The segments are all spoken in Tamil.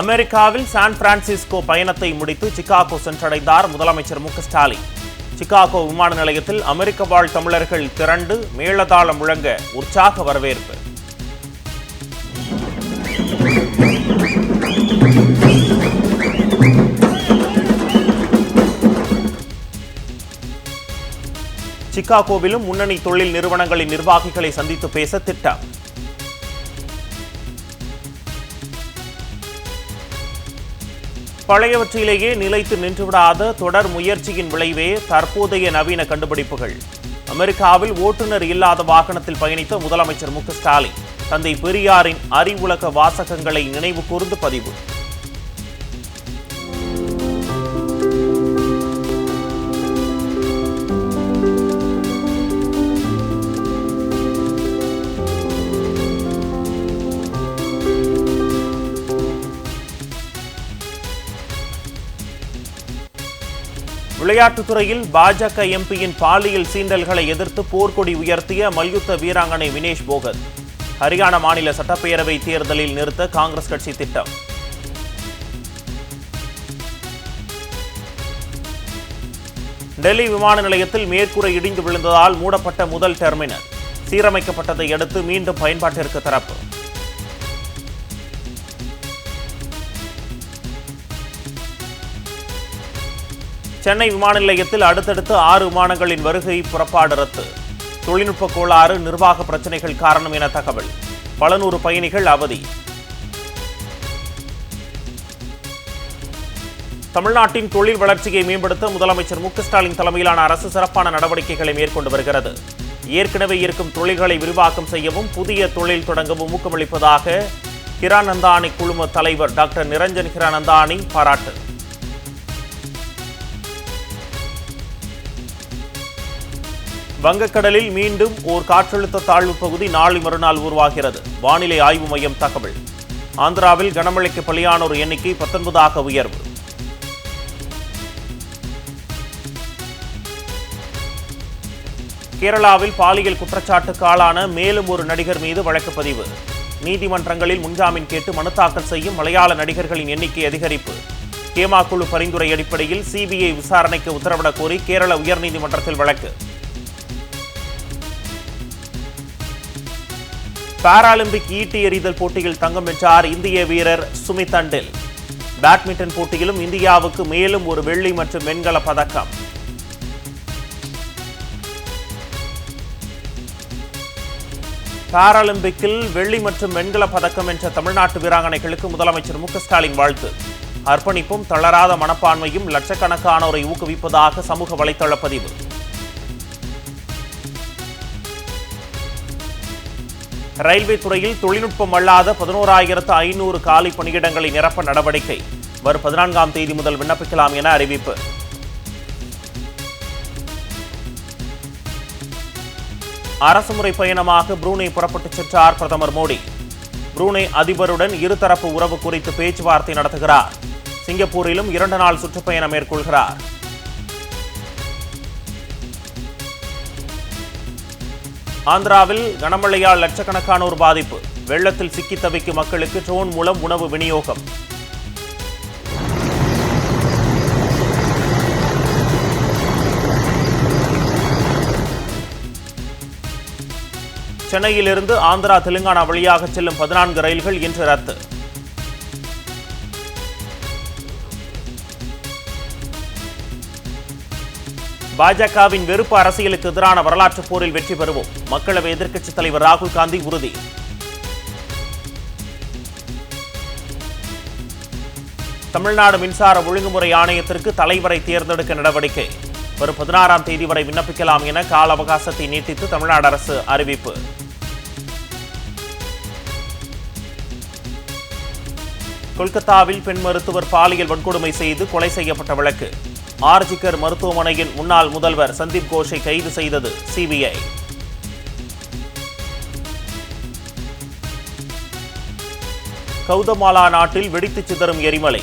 அமெரிக்காவில் சான் பிரான்சிஸ்கோ பயணத்தை முடித்து சிகாகோ சென்றடைந்தார் முதலமைச்சர் மு ஸ்டாலின். சிகாகோ விமான நிலையத்தில் அமெரிக்க வாழ் தமிழர்கள் திரண்டு மேளதாளம் முழங்க உற்சாக வரவேற்பு. சிகாகோவிலும் முன்னணி தொழில் நிறுவனங்களின் நிர்வாகிகளை சந்தித்து பேச திட்டம். பழையவற்றிலேயே நிலைத்து நின்றுவிடாத தொடர் முயற்சியின் விளைவே தற்போதைய நவீன கண்டுபிடிப்புகள். அமெரிக்காவில் ஓட்டுநர் இல்லாத வாகனத்தில் பயணித்த முதலமைச்சர் மு ஸ்டாலின் தந்தை பெரியாரின் அறிவுலக வாசகங்களை நினைவு கூர்ந்து பதிவு. விளையாட்டுத்துறையில் பாஜக எம்பியின் பாலியல் சீண்டல்களை எதிர்த்து போர்க்கொடி உயர்த்திய மல்யுத்த வீராங்கனை வினேஷ் போகத் ஹரியானா மாநில சட்டப்பேரவை தேர்தலில் நிறுத்த காங்கிரஸ் கட்சி திட்டம். டெல்லி விமான நிலையத்தில் மேற்கூரை இடிந்து விழுந்ததால் மூடப்பட்ட முதல் டெர்மினல். சீரமைக்கப்பட்டதை அடுத்து மீண்டும் பயன்பாட்டிற்கு தரப்பு. சென்னை விமான நிலையத்தில் அடுத்தடுத்து ஆறு விமானங்களின் வருகை புறப்பாடு ரத்து. தொழில்நுட்ப கோளாறு நிர்வாக பிரச்சனைகள் காரணம் என தகவல். பல நூறு பயணிகள் அவதி. தமிழ்நாட்டின் தொழில் வளர்ச்சியை மேம்படுத்த முதலமைச்சர் மு ஸ்டாலின் தலைமையிலான அரசு சிறப்பான நடவடிக்கைகளை மேற்கொண்டு வருகிறது. ஏற்கனவே இருக்கும் தொழில்களை விரிவாக்கம் செய்யவும் புதிய தொழில் தொடங்கவும் ஊக்கமளிப்பதாக ஹிரானந்தானி குழும தலைவர் டாக்டர் நிரஞ்சன் ஹிரானந்தானி பாராட்டு. வங்கக்கடலில் மீண்டும் ஓர் காற்றழுத்த தாழ்வு பகுதி நாளை மறுநாள் உருவாகிறது. வானிலை ஆய்வு மையம் தகவல். ஆந்திராவில் கனமழைக்கு பலியானோர் எண்ணிக்கை பத்தொன்பதாக உயர்வு. கேரளாவில் பாலியல் குற்றச்சாட்டுக்கு ஆளான மேலும் ஒரு நடிகர் மீது வழக்கு பதிவு. நீதிமன்றங்களில் முன்ஜாமீன் கேட்டு மனு தாக்கல் செய்யும் மலையாள நடிகர்களின் எண்ணிக்கை அதிகரிப்பு. கேமா குழு பரிந்துரை அடிப்படையில் சிபிஐ விசாரணைக்கு உத்தரவிடக் கோரி கேரள உயர்நீதிமன்றத்தில் வழக்கு. பாராலிம்பிக் ஈட்டி எறிதல் போட்டியில் தங்கம் வென்றார் இந்திய வீரர் சுமித் அண்டில். பேட்மிண்டன் போட்டியிலும் இந்தியாவுக்கு மேலும் ஒரு வெள்ளி மற்றும் வெண்கல பதக்கம். பாராலிம்பிக்கில் வெள்ளி மற்றும் வெண்கல பதக்கம் வென்ற தமிழ்நாட்டு வீராங்கனைகளுக்கு முதலமைச்சர் மு ஸ்டாலின் வாழ்த்து. அர்ப்பணிப்பும் தளராத மனப்பான்மையும் லட்சக்கணக்கானோரை ஊக்குவிப்பதாக சமூக வலைதள பதிவு. ரயில்வே துறையில் தொழில்நுட்பம் அல்லாத பதினோராயிரத்து ஐநூறு காலி பணியிடங்களை நிரப்ப நடவடிக்கை. வரும் பதினான்காம் தேதி முதல் விண்ணப்பிக்கலாம் என அறிவிப்பு. அரசுமுறை பயணமாக புரூனை புறப்பட்டுச் சென்றார் பிரதமர் மோடி. புரூனை அதிபருடன் இருதரப்பு உறவு குறித்து பேச்சுவார்த்தை நடத்துகிறார். சிங்கப்பூரிலும் இரண்டு நாள் சுற்றுப்பயணம் மேற்கொள்கிறார். ஆந்திராவில் கனமழையால் லட்சக்கணக்கானோர் பாதிப்பு. வெள்ளத்தில் சிக்கி தவிக்கும் மக்களுக்கு ட்ரோன் மூலம் உணவு விநியோகம். சென்னையிலிருந்து ஆந்திரா தெலுங்கானா வழியாக செல்லும் பதினான்கு ரயில்கள் இன்று ரத்து. பாஜகவின் வெறுப்பு அரசியலுக்கு எதிரான வரலாற்று போரில் வெற்றி பெறுவோம். மக்களவை எதிர்க்கட்சித் தலைவர் ராகுல் காந்தி உறுதி. தமிழ்நாடு மின்சார ஒழுங்குமுறை ஆணையத்திற்கு தலைவரை தேர்ந்தெடுக்க நடவடிக்கை. வரும் பதினாறாம் தேதி வரை விண்ணப்பிக்கலாம் என கால அவகாசத்தை நீட்டித்து தமிழ்நாடு அரசு அறிவிப்பு. கொல்கத்தாவில் பெண் மருத்துவர் பாலியல் வன்கொடுமை செய்து கொலை செய்யப்பட்ட வழக்கு. ஆர்ஜிகர் மருத்துவமனையின் முன்னாள் முதல்வர் சந்தீப் கோஷை கைது செய்தது சிபிஐ. கௌதமாலா நாட்டில் வெடித்துச் சிதறும் எரிமலை.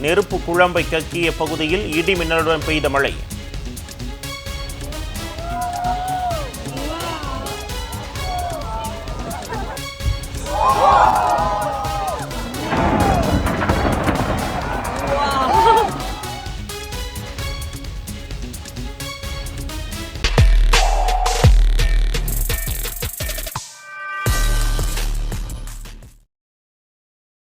நெருப்பு குழம்பை கக்கிய பகுதியில் இடி மின்னலுடன் பெய்த மழை.